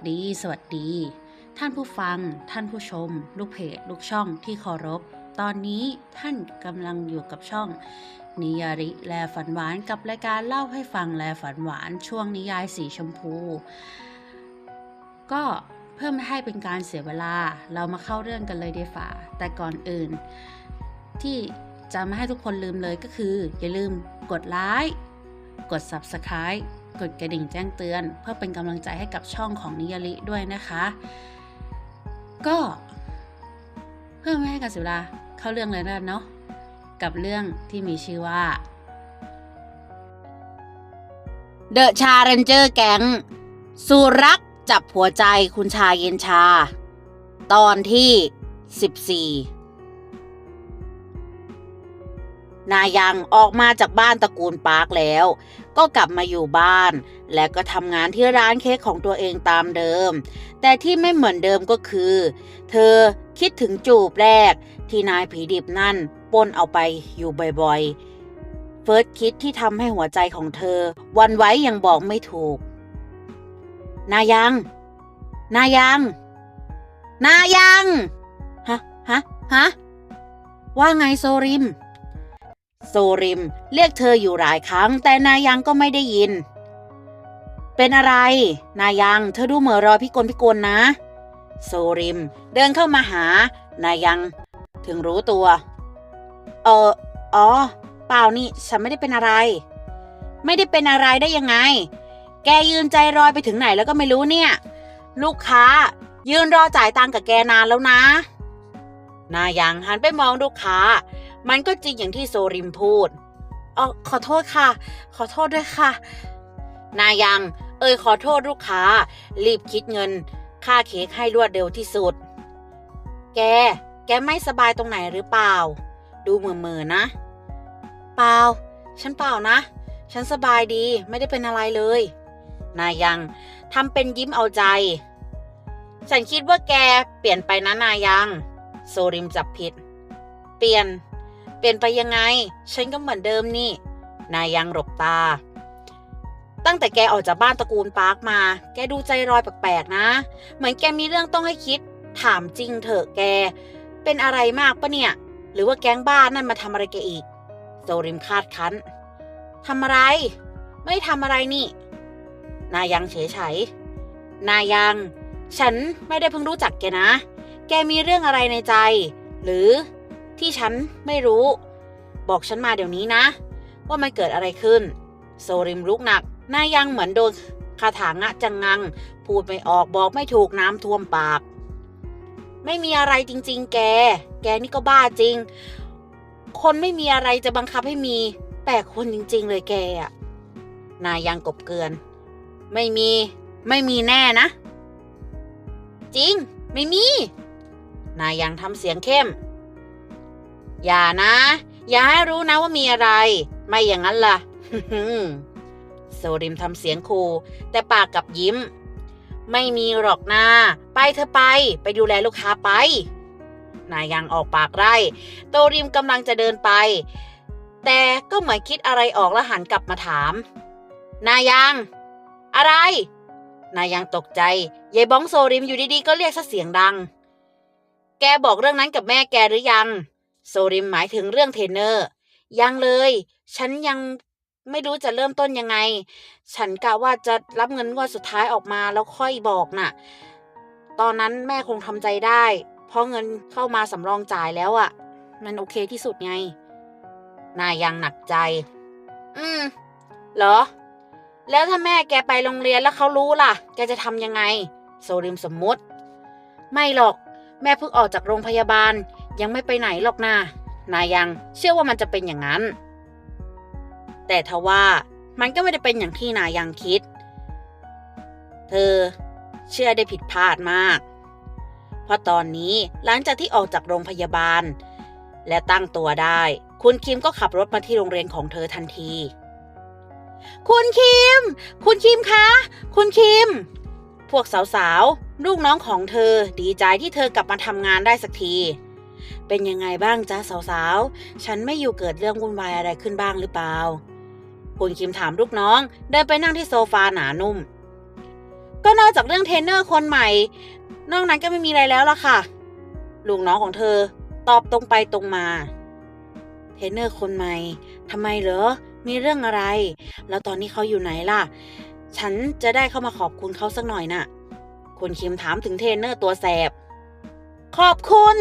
สวัสดี สวัสดี ท่านผู้ฟัง ท่านผู้ชม ลูกเพจ ลูกช่องที่เคารพ ตอนนี้ท่านกำลังอยู่กับช่อง นิยาริแลฝันหวานกับรายการเล่าให้ฟังแลฝันหวานช่วงนิยายสีชมพู ก็เพื่อไม่ให้เป็นการเสียเวลาเรามาเข้าเรื่องกันเลยเดีฝ่า แต่ก่อนอื่น ที่จะไม่ให้ทุกคนลืมเลยก็คือ อย่าลืมกดไลค์กด Subscribe กดกระดิ่งแจ้งเตือน เพื่อเป็นกำลังใจให้กับช่องของนิยาริด้วยนะคะ ก็เพื่อไม่ให้การเสียเวลาเข้าเรื่องเลยนะเนาะกับเรื่องที่มีชื่อว่า The Challenger Gang สู่รักจับหัวใจคุณชายเย็นชา ตอนที่ 14 นายังออกมาจากบ้านตระกูลปาร์คแล้ว ก็กลับมาอยู่บ้าน และก็ทำงานที่ร้านเค้กของตัวเองตามเดิม แต่ที่ไม่เหมือนเดิมก็คือ เธอคิดถึงจูบแรก ที่นายผีดิบนั่นป้นเอาไปอยู่บ่อยๆ เฟิร์สคิดที่ทำให้หัวใจของเธอ วันไว้ยังบอกไม่ถูก นายัง นายัง นายัง ฮะ ฮะ ฮะ ว่าไงโซริม โซริมเรียกเธออยู่หลายครั้ง แต่นายังก็ไม่ได้ยิน เป็นอะไร นายังเธอดูเหมือรอพิกลพิกลนะ โซริม เดินเข้ามาหา นายัง ถึงรู้ตัว เอออ๋อ เปล่านี่ ฉันไม่ได้เป็นอะไร ไม่ได้เป็นอะไรได้ยังไง แกยืนใจรอยไปถึงไหนแล้วก็ไม่รู้เนี่ย ลูกค้า ยืนรอจ่ายตังค์กับแกนานแล้วนะ นายังหันไปมองลูกค้า มันก็จริงอย่างที่โซริมพูดอ๋อขอโทษค่ะ ขอโทษด้วยค่ะ นายัง เอ่ยขอโทษลูกค้า รีบคิดเงิน ค่าเค้กให้รวดเร็วที่สุด แก แกไม่สบายตรงไหนหรือเปล่า ดูเหม่อๆนะ เปล่า ฉันเปล่านะ ฉันสบายดีไม่ได้เป็นอะไรเลย นายังทำเป็นยิ้มเอาใจ ฉันคิดว่าแกเปลี่ยนไปนะนายัง โซริมจับผิด เปลี่ยน เปลี่ยนไปยังไง ฉันก็เหมือนเดิมนี่ นายยังหลบตา ตั้งแต่แกออกจากบ้านตระกูลปาร์คมา แกดูใจรอยแปลกๆนะ เหมือนแกมีเรื่องต้องให้คิด ถามจริงเถอะแก เป็นอะไรมากปะเนี่ย หรือว่าแก๊งบ้านนั่นมาทำอะไรแกอีก โซริมคาดคั้นทำอะไร ไม่ทำอะไรนี่ นายังเฉยเฉยๆนายัง ฉันไม่ได้เพิ่งรู้จักแกนะ แกมีเรื่องอะไรในใจ หรือ ที่ฉันไม่รู้ บอกฉันมาเดี๋ยวนี้นะ ว่ามันเกิดอะไรขึ้น โซริมลุกหนักนายังเหมือนโดนคาถางะจังงัง พูดไม่ออกบอกไม่ถูกน้ำท่วมปาก ไม่มีอะไรจริง ๆ แก แกนี่ก็บ้าจริง คนไม่มีอะไรจะบังคับให้มี แปลกคนจริง ๆ เลยแกอะนายยังกบเกลือน ไม่มี ไม่มีแน่นะ จริง ไม่มี นายยังทำเสียงเข้ม อย่านะ อย่าให้รู้นะว่ามีอะไร ไม่อย่างนั้นล่ะโซริมทำเสียงคูแต่ปากกับยิ้ม ไม่มีหรอกนาไปเธอไป ไปดูแลลูกค้าไป นายยังออกปากไร่โตริมกำลังจะเดินไป แต่ก็เหมือนคิดอะไรออกแล้วหันกลับมาถาม นายัง อะไร นายังตกใจยายบ้องโซริมอยู่ดีๆก็เรียกซะเสียงดัง แกบอกเรื่องนั้นกับแม่แกหรือยัง โซริมหมายถึงเรื่องเทรนเนอร์ ยังเลย ฉันยังไม่รู้จะเริ่มต้นยังไง ฉันกะว่าจะรับเงินงวดสุดท้ายออกมาแล้วค่อยบอกน่ะ ตอนนั้นแม่คงทำใจได้ เพราะเงินเข้ามาสำรองจ่ายแล้วอะ่ะ มันโอเคที่สุดไง นายยังหนักใจ อืม เหรอ แล้วถ้าแม่แกไปโรงเรียนแล้วเขารู้ล่ะ แกจะทำยังไง โซริมสมมติ ไม่หรอก แม่เพิ่งออกจากโรงพยาบาล ยังไม่ไปไหนหรอกนานายยังเชื่อว่ามันจะเป็นอย่างนั้น แต่ทว่ามันก็ไม่ได้เป็นอย่างที่นายังคิด เธอเชื่อได้ผิดพลาดมาก เพราะตอนนี้หลังจากที่ออกจากโรงพยาบาล และตั้งตัวได้ คุณคิมก็ขับรถมาที่โรงเรียนของเธอทันที คุณคิม คุณคิมคะ คุณคิม พวกสาวๆ ลูกน้องของเธอดีใจที่เธอกลับมาทำงานได้สักที เป็นยังไงบ้างจ๊ะสาวๆ ฉันไม่อยู่เกิดเรื่องวุ่นวายอะไรขึ้นบ้างหรือเปล่า คุณคิมถามลูกน้อง เดินไปนั่งที่โซฟาหนานุ่ม ก็นอกจากเรื่องเทรนเนอร์คนใหม่ นอกนั้นก็ไม่มีอะไรแล้วล่ะค่ะ ลูกน้องของเธอ ตอบตรงไปตรงมา เทรนเนอร์คนใหม่ทำไมเหรอ มีเรื่องอะไร แล้วตอนนี้เขาอยู่ไหนล่ะ ฉันจะได้เข้ามาขอบคุณเขาสักหน่อยน่ะคุณคิมถามถึงเทรนเนอร์ตัวแสบ ขอบคุณ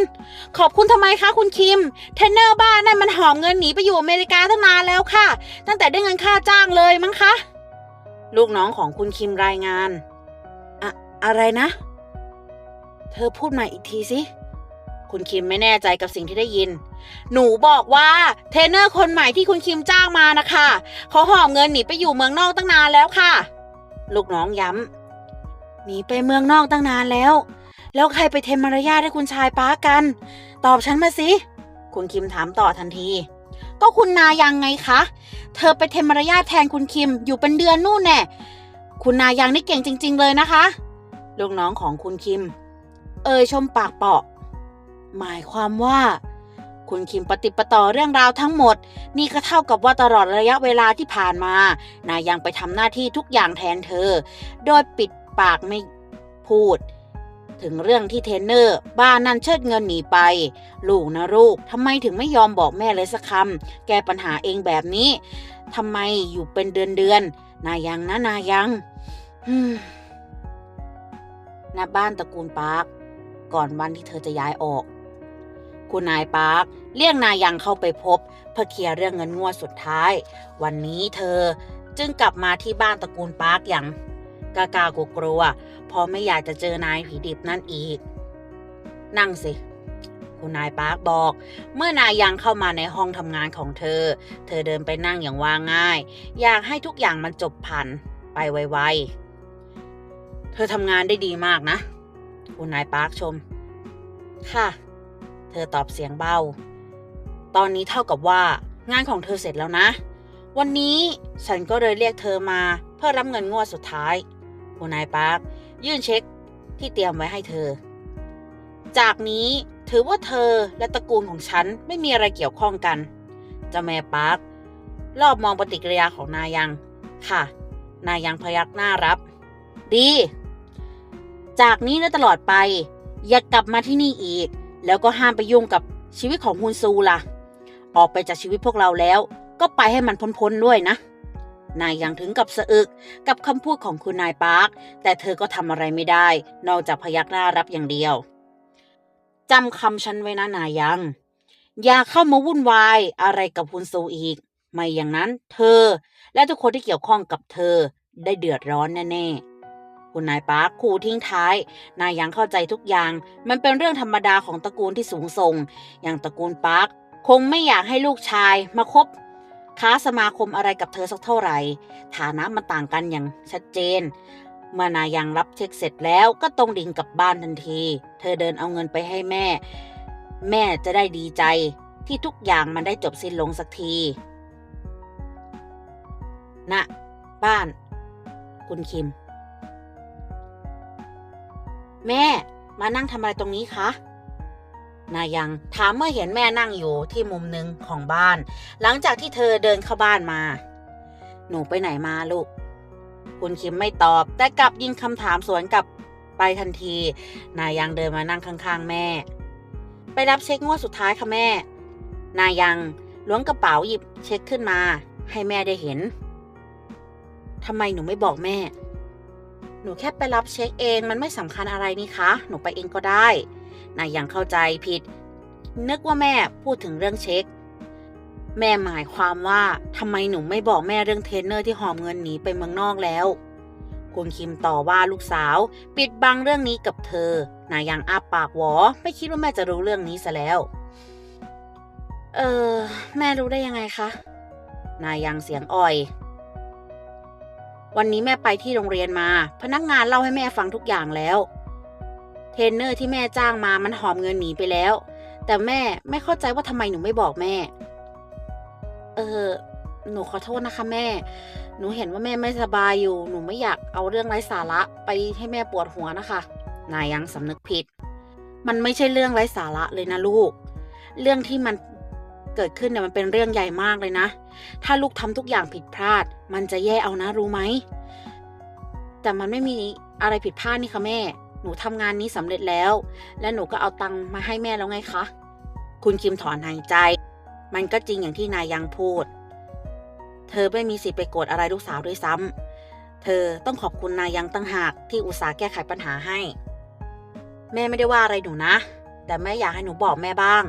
ขอบคุณทำไมคะคุณคิม เทรนเนอร์บ้านนั่นมันหอมเงินหนีไปอยู่อเมริกาตั้งนานแล้วค่ะ ตั้งแต่ได้เงินค่าจ้างเลยมั้งคะ ลูกน้องของคุณคิมรายงาน อะอะไรนะ เธอพูดมาอีกทีสิ คุณคิมไม่แน่ใจกับสิ่งที่ได้ยิน หนูบอกว่าเทรนเนอร์คนใหม่ที่คุณคิมจ้างมานะคะเขาหอบเงินหนีไปอยู่เมืองนอกตั้งนานแล้วค่ะ ลูกน้องย้ำหนีไปเมืองนอกตั้งนานแล้ว แล้วใครไปเทมมารยาทให้คุณชายป้ากัน ตอบฉันมาสิ คุณคิมถามต่อทันที ก็คุณนายังไงคะ เธอไปเทมมารยาทแทนคุณคิมอยู่เป็นเดือนนู่นแน่ คุณนายังนี่เก่งจริง ๆ เลยนะคะ ลูกน้องของคุณคิม เอ่ยชมปากเปาะ หมายความว่า คุณคิมปฏิปต่อเรื่องราวทั้งหมด นี่ก็เท่ากับว่าตลอดระยะเวลาที่ผ่านมา นายยังไปทำหน้าที่ทุกอย่างแทนเธอ โดยปิดปากไม่พูด ถึงเรื่องที่เทนเนอร์ บ้านนั่นเชิดเงินหนีไป ลูกนะลูกทำไมถึงไม่ยอมบอกแม่เลยสักคำแก้ปัญหาเองแบบนี้ทำไมอยู่เป็นเดือนเดือนนายังนะนายังฮึมณบ้านตระกูลปาร์คก่อนวันที่เธอจะย้ายออก คุณนายปาร์คเรียกนายยังเข้าไปพบ เพื่อเคลียร์เรื่องเงินงวดสุดท้าย วันนี้เธอจึงกลับมาที่บ้านตระกูลปาร์คอย่างกล้ากล้ากลัว เพราะไม่อยากจะเจอนายผีดิบนั่นอีก นั่งสิ คุณนายปาร์คบอก เมื่อนายยังเข้ามาในห้องทำงานของเธอ เธอเดินไปนั่งอย่างว่าง่าย อยากให้ทุกอย่างมันจบผ่านไปไวๆ เธอทำงานได้ดีมากนะ คุณนายปาร์คชม ค่ะ เธอตอบเสียงเบา ตอนนี้เท่ากับว่างานของเธอเสร็จแล้วนะ วันนี้ฉันก็เลยเรียกเธอมา เพื่อรับเงินงวดสุดท้าย คุณนายปาร์ค ยื่นเช็คที่เตรียมไว้ให้เธอ จากนี้ถือว่าเธอและตระกูลของฉันไม่มีอะไรเกี่ยวข้องกันเจ้าแม่ปาร์ครอบมองปฏิกิริยาของนายัง ค่ะ นายังพยักหน้ารับ ดี จากนี้และตลอดไป อย่ากลับมาที่นี่อีก แล้วก็ห้ามไปยุ่งกับชีวิตของฮุนซูล่ะ ออกไปจากชีวิตพวกเราแล้ว ก็ไปให้มันพ้นๆด้วยนะ นายยังถึงกับสะอึกกับคำพูดของคุณนายปาร์ค แต่เธอก็ทำอะไรไม่ได้ นอกจากพยักหน้ารับอย่างเดียวจำคำฉันไว้นะนายยัง อย่าเข้ามาวุ่นวายอะไรกับฮุนซูอีก ไม่อย่างนั้น เธอ และทุกคนที่เกี่ยวข้องกับเธอได้เดือดร้อนแน่ๆ คุณนายปาร์คขู่ทิ้งท้าย นายยังเข้าใจทุกอย่าง มันเป็นเรื่องธรรมดาของตระกูลที่สูงส่ง อย่างตระกูลปาร์คคงไม่อยากให้ลูกชายมาคบ ค้าสมาคมอะไรกับเธอสักเท่าไหร่ ฐานะมันต่างกันอย่างชัดเจนเมื่อนายยังรับเช็คเสร็จแล้วก็ตรงดิ่งกลับบ้านทันที เธอเดินเอาเงินไปให้แม่ แม่จะได้ดีใจที่ทุกอย่างมันได้จบสิ้นลงสักทีณนะบ้าน คุณคิม แม่มานั่งทำอะไรตรงนี้คะ นายังถามเมื่อเห็นแม่นั่งอยู่ที่มุมหนึ่งของบ้าน หลังจากที่เธอเดินเข้าบ้านมา หนูไปไหนมาลูก คุณคิมไม่ตอบ แต่กลับยิงคำถามสวนกลับไปทันที นายังเดินมานั่งข้างๆ แม่ ไปรับเช็คงวดสุดท้ายค่ะแม่ นายังล้วงกระเป๋าหยิบเช็คขึ้นมา ให้แม่ได้เห็นทำไมหนูไม่บอกแม่ หนูแค่ไปรับเช็คเอง มันไม่สำคัญอะไรนี่คะ หนูไปเองก็ได้ นายยังเข้าใจผิด นึกว่าแม่พูดถึงเรื่องเช็ค แม่หมายความว่าทำไมหนูไม่บอกแม่เรื่องเทรนเนอร์ที่หอมเงินหนีไปเมืองนอกแล้ว คุณคิมต่อว่าลูกสาว ปิดบังเรื่องนี้กับเธอ นายยังอ้าปากหวอ ไม่คิดว่าแม่จะรู้เรื่องนี้ซะแล้ว เออ แม่รู้ได้ยังไงคะ นายยังเสียงอ่อยวันนี้แม่ไปที่โรงเรียนมา พนักงานเล่าให้แม่ฟังทุกอย่างแล้ว รนเนอร์ที่แม่จ้างมามันหอมเงินหนีไปแล้ว แต่แม่ไม่เข้าใจว่าทำไมหนูไม่บอกแม่ เออ หนูขอโทษนะคะแม่ หนูเห็นว่าแม่ไม่สบายอยู่ หนูไม่อยากเอาเรื่องไร้สาระไปให้แม่ปวดหัวนะคะ นายยังสำนึกผิด มันไม่ใช่เรื่องไร้สาระเลยนะลูก เรื่องที่มันเกิดขึ้นเนี่ยมันเป็นเรื่องใหญ่มากเลยนะ ถ้าลูกทำทุกอย่างผิดพลาด มันจะแย่เอานะรู้ไหม แต่มันไม่มีอะไรผิดพลาดนี่คะแม่ หนูทำงานนี้สำเร็จแล้ว และหนูก็เอาตังค์มาให้แม่แล้วไงคะ คุณคิมถอนหายใจ มันก็จริงอย่างที่นายยังพูด เธอไม่มีสิทธิ์ไปโกรธอะไรลูกสาวด้วยซ้ำ เธอต้องขอบคุณนายยังตั้งหากที่อุตส่าห์แก้ไขปัญหาให้ แม่ไม่ได้ว่าอะไรหนูนะ แต่แม่อยากให้หนูบอกแม่บ้าง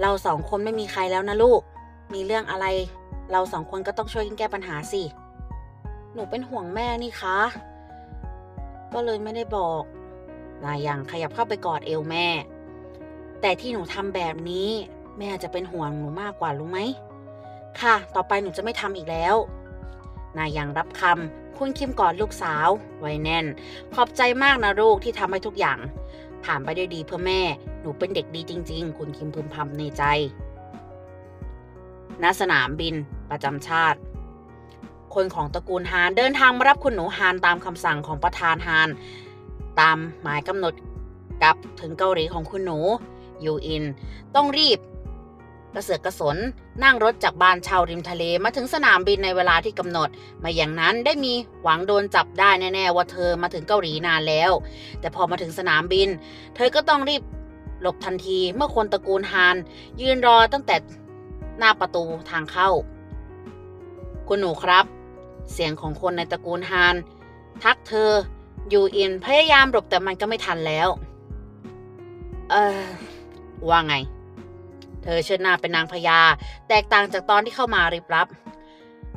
เราสองคนไม่มีใครแล้วนะลูก มีเรื่องอะไร เราสองคนก็ต้องช่วยกันแก้ปัญหาสิ หนูเป็นห่วงแม่นี่คะ ก็เลยไม่ได้บอกนายยังขยับเข้าไปกอดเอวแม่ แต่ที่หนูทำแบบนี้ แม่จะเป็นห่วงหนูมากกว่ารู้ไหม ค่ะ ต่อไปหนูจะไม่ทำอีกแล้ว นายยังรับคำคุณคิมกอดลูกสาว ไว้แน่น ขอบใจมากนะลูกที่ทำให้ทุกอย่าง ผ่านไปด้วยดีเพื่อแม่ หนูเป็นเด็กดีจริง ๆ คุณคิมพึมพำในใจณสนามบินประจำชาติ คนของตระกูลฮานเดินทางมารับคุณหนูฮานตามคำสั่งของประธานฮานตามหมายกำหนดกลับถึงเกาหลีของคุณหนูยูอิน ต้องรีบ กระเสือกกระสนนั่งรถจากบ้านชาวริมทะเลมาถึงสนามบินในเวลาที่กำหนด มาอย่างนั้นได้มีหวังโดนจับได้แน่ๆว่าเธอมาถึงเกาหลีนานแล้ว แต่พอมาถึงสนามบิน เธอก็ต้องรีบหลบทันทีเมื่อคนตระกูลฮานยืนรอตั้งแต่หน้าประตูทางเข้า คุณหนูครับ เสียงของคนในตระกูลฮานทักเธออยู่อินพยายามหลบแต่มันก็ไม่ทันแล้ว เออว่าไง เธอเชิดหน้าเป็นนางพญาแตกต่างจากตอนที่เข้ามาริบรับ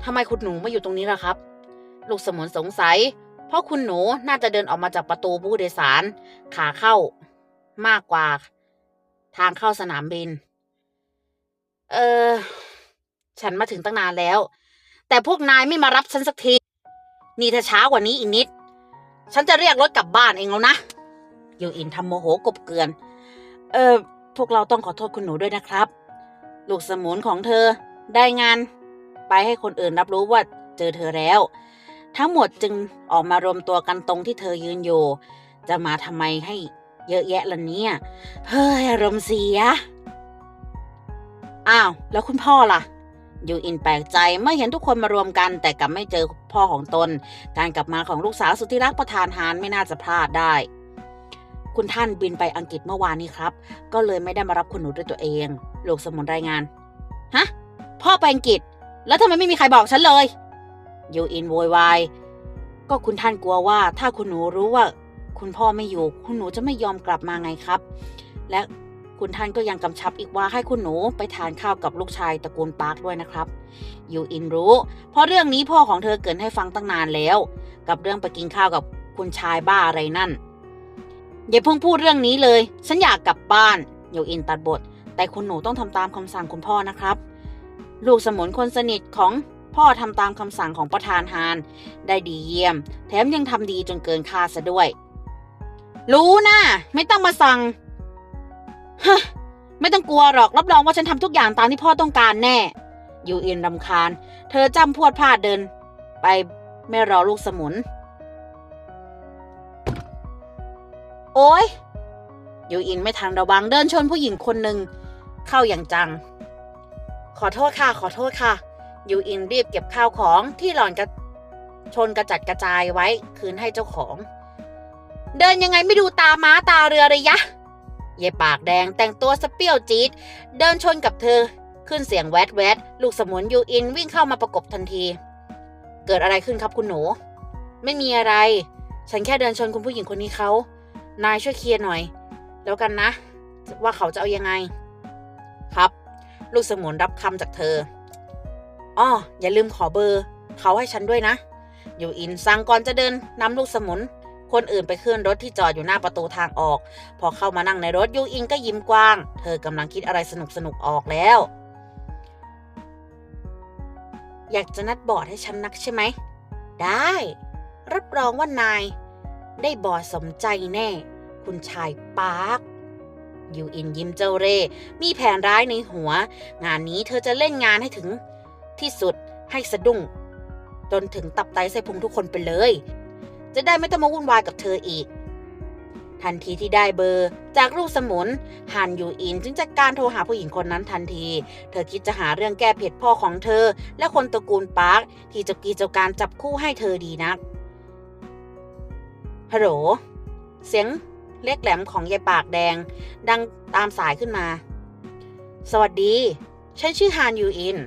ทำไมคุณหนูมาอยู่ตรงนี้ล่ะครับ ลูกสมุนสงสัย เพราะคุณหนูน่าจะเดินออกมาจากประตูผู้โดยสาร ขาเข้ามากกว่า ทางเข้าสนามบิน เออ ฉันมาถึงตั้งนานแล้ว แต่พวกนายไม่มารับฉันสักที นี่ถ้าช้ากว่านี้อีกนิด ฉันจะเรียกรถกลับบ้านเองแล้วนะยูอินทำโมโหกบเกลือน เออพวกเราต้องขอโทษคุณหนูด้วยนะครับ ลูกสมุนของเธอได้งาน ไปให้คนอื่นรับรู้ว่าเจอเธอแล้ว ทั้งหมดจึงออกมารวมตัวกันตรงที่เธอยืนอยู่ จะมาทำไมให้เยอะแยะล่ะเนี่ย เฮ้ยอารมณ์เสีย อ้าว แล้วคุณพ่อล่ะ ยูอินแปลกใจเมื่อเห็นทุกคนมารวมกัน แต่กลับไม่เจอพ่อของตน การกลับมาของลูกสาวสุดที่รักประธานฮานไม่น่าจะพลาดได้ คุณท่านบินไปอังกฤษเมื่อวานนี้ครับ ก็เลยไม่ได้มารับคุณหนูด้วยตัวเองลูกสมุนรายงานฮะพ่อไปอังกฤษ แล้วทำไมไม่มีใครบอกฉันเลยยูอินโวยวายก็คุณท่านกลัวว่าถ้าคุณหนูรู้ว่า คุณพ่อไม่อยู่ คุณหนูจะไม่ยอมกลับมาไงครับ และ คุณท่านก็ยังกำชับอีกว่าให้คุณหนูไปทานข้าวกับลูกชายตระกูลปาร์คด้วยนะครับ ยูอินรู้ เพราะเรื่องนี้พ่อของเธอเกินให้ฟังตั้งนานแล้ว กับเรื่องไปกินข้าวกับคุณชายบ้าอะไรนั่น อย่าเพิ่งพูดเรื่องนี้เลย ฉันอยากกลับบ้าน ยูอินตัดบท แต่คุณหนูต้องทำตามคำสั่งคุณพ่อนะครับ ลูกสมุนคนสนิทของพ่อทำตามคำสั่งของประธานฮานได้ดีเยี่ยม แถมยังทำดีจนเกินคาดซะด้วย รู้นะไม่ต้องมาสั่ง ฮะไม่ต้องกลัวหรอกรับรองว่าฉันทำทุกอย่างตามที่พ่อต้องการแน่ ยูอินรำคาญ เธอจำพวดพลาดเดิน ไปไม่รอลูกสมุน โอ้ยยูอินไม่ทันระวังเดินชนผู้หญิงคนหนึ่งเข้าอย่างจัง ขอโทษค่ะ ขอโทษค่ะ ยูอินรีบเก็บข้าวของที่หล่อนกระชนกระจัดกระจายไว้ คืนให้เจ้าของ เดินยังไงไม่ดูตาม้าตาเรือเลยยะ เย่ปากแดงแต่งตัวสเปี้ยวจี๊ดเดินชนกับเธอ ขึ้นเสียงแวดแวดลูกสมุนยูอินวิ่งเข้ามาประกบทันที เกิดอะไรขึ้นครับคุณหนู ไม่มีอะไร ฉันแค่เดินชนคุณผู้หญิงคนนี้เขา นายช่วยเคลียร์หน่อย แล้วกันนะ ว่าเขาจะเอายังไง ครับ ลูกสมุนรับคำจากเธออ้ออย่าลืมขอเบอร์ เขาให้ฉันด้วยนะยูอินสั่งก่อนจะเดินนำลูกสมุน คนอื่นไปขึ้นรถที่จอดอยู่หน้าประตูทางออก พอเข้ามานั่งในรถยูอินก็ยิ้มกว้าง เธอกำลังคิดอะไรสนุกสนุกออกแล้ว อยากจะนัดบอร์ดให้ฉันนักใช่ไหม ได้ รับรองว่านาย ได้บอร์ดสมใจแน่ คุณชายปาร์คยูอินยิ้มเจ้าเร่ มีแผนร้ายในหัว งานนี้เธอจะเล่นงานให้ถึงที่สุดให้สะดุ้งจนถึงตับไตไส้พุงทุกคนไปเลย จะได้ไม่ต้องมาวุ่นวายกับเธออีก ทันทีที่ได้เบอร์ จากลูกสมุนฮันยูอินจึงจัดการโทรหาผู้หญิงคนนั้นทันที เธอคิดจะหาเรื่องแก้เผ็ดพ่อของเธอ และคนตระกูลปาร์คที่เจ้ากีเจ้าการจับคู่ให้เธอดีนักฮัลโหลเสียงเรียกแหลมของยายปากแดง ดังตามสายขึ้นมา สวัสดี ฉันชื่อฮานยูอิน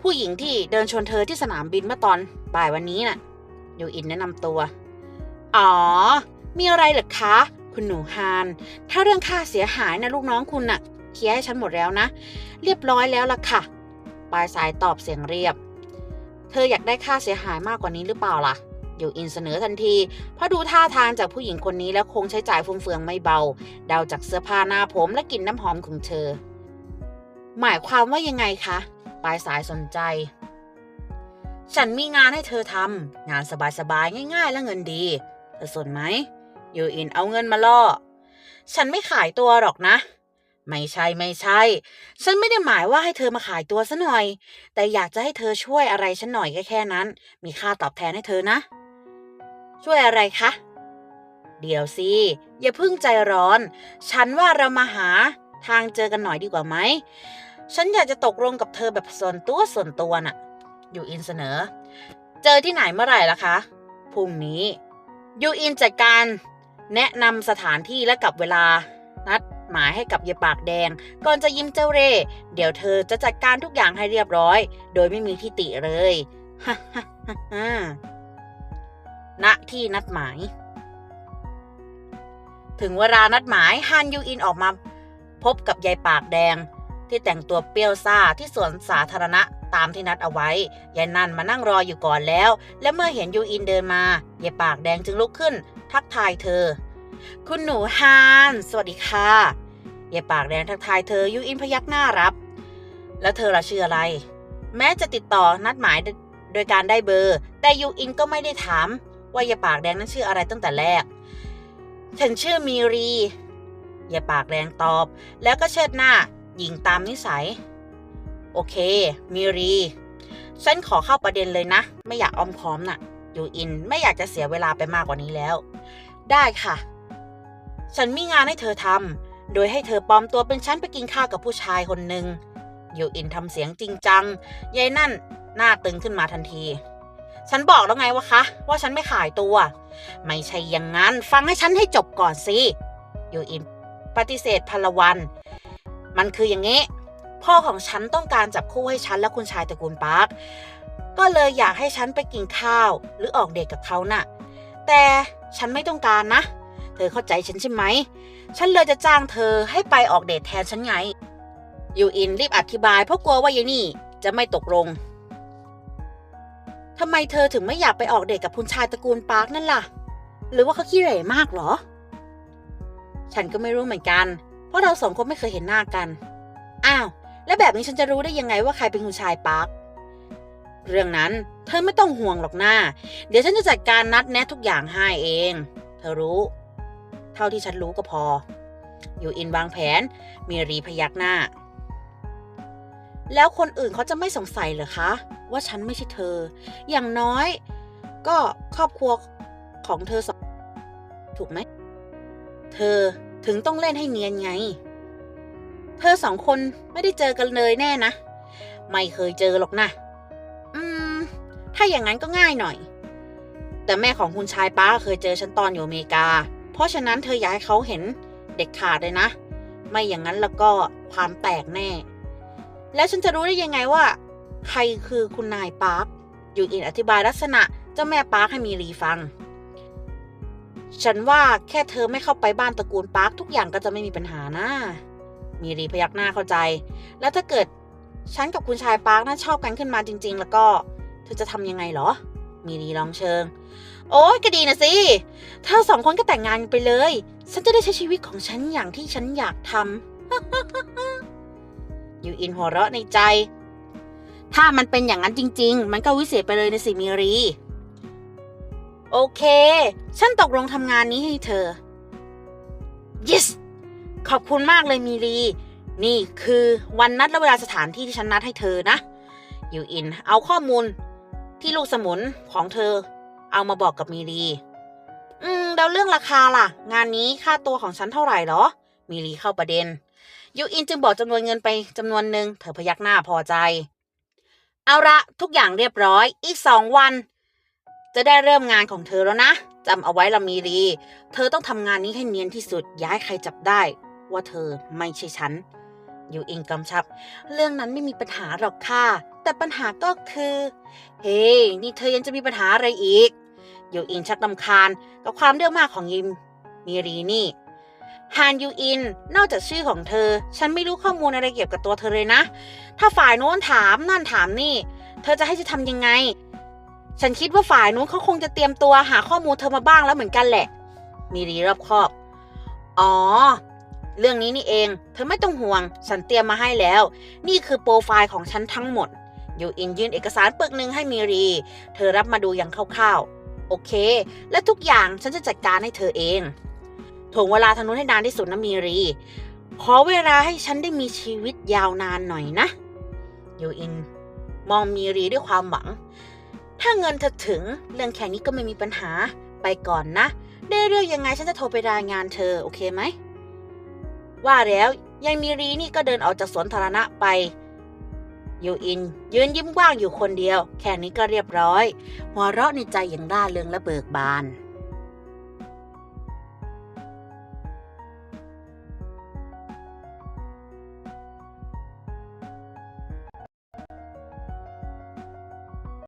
ผู้หญิงที่เดินชนเธอที่สนามบินเมื่อตอนบ่ายวันนี้น่ะ ยูอินแนะนำตัว อ๋อ มีอะไรหรอคะ คุณหนูฮาน ถ้าเรื่องค่าเสียหายนะลูกน้องคุณน่ะ เคลียร์ให้ฉันหมดแล้วนะ เรียบร้อยแล้วล่ะค่ะ ปลายสายตอบเสียงเรียบ เธออยากได้ค่าเสียหายมากกว่านี้หรือเปล่าล่ะอยู่อินเสนอทันที เพราะดูท่าทางจากผู้หญิงคนนี้แล้วคงใช้จ่ายฟุ่มเฟืองไม่เบา เดาจากเสื้อผ้าหน้าผมและกลิ่นน้ำหอมของเธอ หมายความว่ายังไงคะ ปลายสายสนใจ ฉันมีงานให้เธอทำงานสบายๆง่าย ๆ และเงินดี เธอสนไหมยูอินเอาเงินมาล่อ ฉันไม่ขายตัวหรอกนะ ไม่ใช่ไม่ใช่ ฉันไม่ได้หมายว่าให้เธอมาขายตัวซะหน่อย แต่อยากจะให้เธอช่วยอะไรฉันหน่อยแค่แค่นั้น มีค่าตอบแทนให้เธอนะ ช่วยอะไรคะ เดี๋ยวสิ อย่าพิ่งใจร้อน ฉันว่าเรามาหาทางเจอกันหน่อยดีกว่าไหม ฉันอยากจะตกลงกับเธอแบบส่วนตัวส่วนตัวน่ะ ยู่อินเสนอ เจอที่ไหนเมื่อไหร่ล่ะคะพรุ่งนี้ยูอินจัดการแนะนำสถานที่และกับเวลา นัดหมายให้กับยายปากแดง ก่อนจะยิ้มเจ้าเร่ เดี๋ยวเธอจะจัดการทุกอย่างให้เรียบร้อย โดยไม่มีที่ติเลยฮ่าฮ่าฮ่าณที่นัดหมาย ถึงเวลานัดหมายฮันยูอินออกมาพบกับยายปากแดง ที่แต่งตัวเปรี้ยวซ่าที่สวนสาธารณะตามที่นัดเอาไว้ยายนันมานั่งรออยู่ก่อนแล้ว และเมื่อเห็นยูอินเดินมายายปากแดงจึงลุกขึ้น ทักทายเธอ คุณหนูฮานสวัสดีค่ะยายปากแดงทักทายเธอยูอินพยักหน้ารับ แล้วเธอละชื่ออะไร แม้จะติดต่อนัดหมายโดโดยการได้เบอร์ แต่ยูอินก็ไม่ได้ถาม ว่ายายปากแดงนั้นชื่ออะไรตั้งแต่แรก ฉันชื่อมีรียายปากแดงตอบ แล้วก็เชิดหน้า ยิงตามนิสัย โอเคมีรี ฉันขอเข้าประเด็นเลยนะ ไม่อยากอ้อมค้อมน่ะยูอินไม่อยากจะเสียเวลาไปมากกว่านี้แล้ว ได้ค่ะ ฉันมีงานให้เธอทำ โดยให้เธอปลอมตัวเป็นฉันไปกินข้าวกับผู้ชายคนหนึ่งยูอินทำเสียงจริงจัง ยายนั่นหน้าตึงขึ้นมาทันที ฉันบอกแล้วไงวะคะ ว่าฉันไม่ขายตัว ไม่ใช่อย่างนั้น ฟังให้ฉันให้จบก่อนสิยูอินปฏิเสธพลวัน มันคืออย่างนี้ พ่อของฉันต้องการจับคู่ให้ฉันและคุณชายตระกูลปาร์คก็เลยอยากให้ฉันไปกินข้าวหรือออกเดทกับเขาน่ะ แต่ฉันไม่ต้องการนะ เธอเข้าใจฉันใช่ไหม ฉันเลยจะจ้างเธอให้ไปออกเดทแทนฉันไง ยูอินรีบอธิบายเพราะกลัวว่ายายนี่จะไม่ตกลงทำไมเธอถึงไม่อยากไปออกเดทกับคุณชายตระกูลปาร์คนั่นล่ะ หรือว่าเขาขี้เหร่มากเหรอ ฉันก็ไม่รู้เหมือนกัน เพราะเราสองคนไม่เคยเห็นหน้ากัน อ้าว แล้วแบบนี้ฉันจะรู้ได้ยังไงว่าใครเป็นคุณชายปาร์คเรื่องนั้นเธอไม่ต้องห่วงหรอกหน้า เดี๋ยวฉันจะจัดการนัดแนะทุกอย่างให้เอง เธอรู้ เท่าที่ฉันรู้ก็พอ อยู่อินวางแผน มีรีพยักหน้า แล้วคนอื่นเขาจะไม่สงสัยเหรอคะ ว่าฉันไม่ใช่เธอ อย่างน้อย ก็ครอบครัวของเธอสองถูกไหม เธอ ถึงต้องเล่นให้เนียนไง เธอสองคนไม่ได้เจอกันเลยแน่นะ ไม่เคยเจอหรอกนะ อืม ถ้าอย่างนั้นก็ง่ายหน่อย แต่แม่ของคุณชายป้าเคยเจอฉันตอนอยู่อเมริกา เพราะฉะนั้นเธออยากให้เขาเห็นเด็กขาดเลยนะ ไม่อย่างนั้นแล้วก็ความแตกแน่ แล้วฉันจะรู้ได้ยังไงว่า ใครคือคุณนายปาร์คอยู่อินอธิบายลักษณะเจ้าแม่ปาร์คให้มีรีฟัง ฉันว่าแค่เธอไม่เข้าไปบ้านตระกูลปาร์คทุกอย่างก็จะไม่มีปัญหานะ มีรีพยักหน้าเข้าใจ แล้วถ้าเกิดฉันกับคุณชายปาร์คนั้นชอบกันขึ้นมาจริง ๆ แล้วก็เธอจะทำยังไงเหรอ มีรีลองเชิง โอ้ยก็ดีนะสิ เธอสองคนก็แต่งงานไปเลย ฉันจะได้ใช้ชีวิตของฉันอย่างที่ฉันอยากทำยูอินหัวเราะในใจ ถ้ามันเป็นอย่างนั้นจริง ๆ มันก็วิเศษไปเลยในสิมีรี โอเค ฉันตกลงทำงานนี้ให้เธอ yes ขอบคุณมากเลยมีรี นี่คือวันนัดและเวลาสถานที่ที่ฉันนัดให้เธอนะยูอิน เอาข้อมูลที่ลูกสมุนของเธอ เอามาบอกกับมีรี อืมแล้วเรื่องราคาล่ะ งานนี้ค่าตัวของฉันเท่าไหร่เหรอ มีรีเข้าประเด็นยูอินจึงบอกจำนวนเงินไปจำนวนหนึ่งเธอพยักหน้าพอใจ เอาละทุกอย่างเรียบร้อย อีกสองวัน จะได้เริ่มงานของเธอแล้วนะจำเอาไว้ละมีรี เธอต้องทำงานนี้ให้เนียนที่สุดย่าให้ใครจับได้ ว่าเธอไม่ใช่ฉันอยู่อิงกำชับ เรื่องนั้นไม่มีปัญหาหรอกค่ะ แต่ปัญหาก็คือ เฮ้นี่เธอยังจะมีปัญหาอะไรอีกอยู่อินชักลำคาญกับความเรื่องมากของยิมมีรีนี่ฮานยูอิน นอกจากชื่อของเธอ ฉันไม่รู้ข้อมูลอะไรเกี่ยวกับตัวเธอเลยนะ ถ้าฝ่ายโน้นถามนั่นถามนี่ เธอจะให้ฉันทำยังไง ฉันคิดว่าฝ่ายนู้นเขาคงจะเตรียมตัวหาข้อมูลเธอมาบ้างแล้วเหมือนกันแหละ มีรีรอบคอบ อ๋อ เรื่องนี้นี่เอง เธอไม่ต้องห่วง ฉันเตรียมมาให้แล้ว นี่คือโปรไฟล์ของฉันทั้งหมดยูอินยื่นเอกสารปึกหนึ่งให้มีรี เธอรับมาดูอย่างคร่าวๆ โอเค และทุกอย่างฉันจะจัดการให้เธอเองถ่วงเวลาทางนู้นให้นานที่สุดนะมีรี ขอเวลาให้ฉันได้มีชีวิตยาวนานหน่อยนะ ยูอิน มองมีรีด้วยความหวัง ถ้าเงินเธอถึง เรื่องแค่นี้ก็ไม่มีปัญหา ไปก่อนนะ ได้เรื่องยังไงฉันจะโทรไปรายงานเธอ โอเคไหม ว่าแล้วยังมีรีนี่ก็เดินออกจากสวนธารณะไปยูอิน ยืนยิ้มกว้างอยู่คนเดียว แค่นี้ก็เรียบร้อย หัวเราะในใจอย่างร่าเริงและเบิกบาน